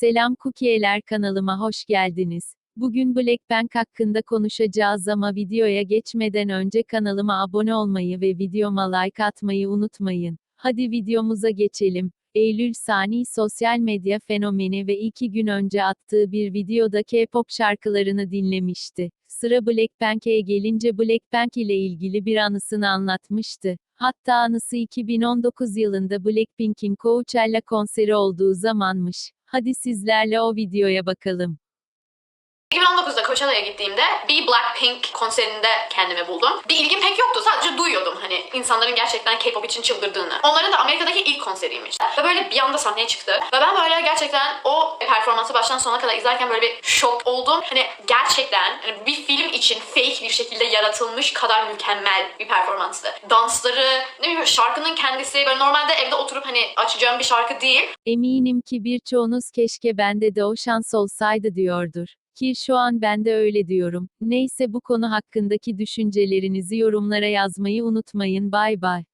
Selam Cookie'ler kanalıma hoş geldiniz. Bugün Blackpink hakkında konuşacağız ama videoya geçmeden önce kanalıma abone olmayı ve videoma like atmayı unutmayın. Hadi videomuza geçelim. Eylül Sani sosyal medya fenomeni ve iki gün önce attığı bir videoda K-pop şarkılarını dinlemişti. Sıra Blackpink'e gelince Blackpink ile ilgili bir anısını anlatmıştı. Hatta anısı 2019 yılında Blackpink'in Coachella konseri olduğu zamanmış. Hadi sizlerle o videoya bakalım. 2019'da Coachella'ya gittiğimde bir Blackpink konserinde kendimi buldum. Bir ilgim pek yoktu insanların gerçekten K-pop için çıldırdığını. Onların da Amerika'daki ilk konseriymiş. Ve böyle bir anda sahneye çıktı. Ve ben böyle gerçekten o performansı baştan sona kadar izlerken böyle bir şok oldum. Hani gerçekten hani bir film için fake bir şekilde yaratılmış kadar mükemmel bir performanstı. Dansları, ne bileyim şarkının kendisi böyle normalde evde oturup hani açacağım bir şarkı değil. Eminim ki birçoğunuz keşke bende de o şans olsaydı diyordur. Ki şu an ben de öyle diyorum. Neyse bu konu hakkındaki düşüncelerinizi yorumlara yazmayı unutmayın. Bay bay.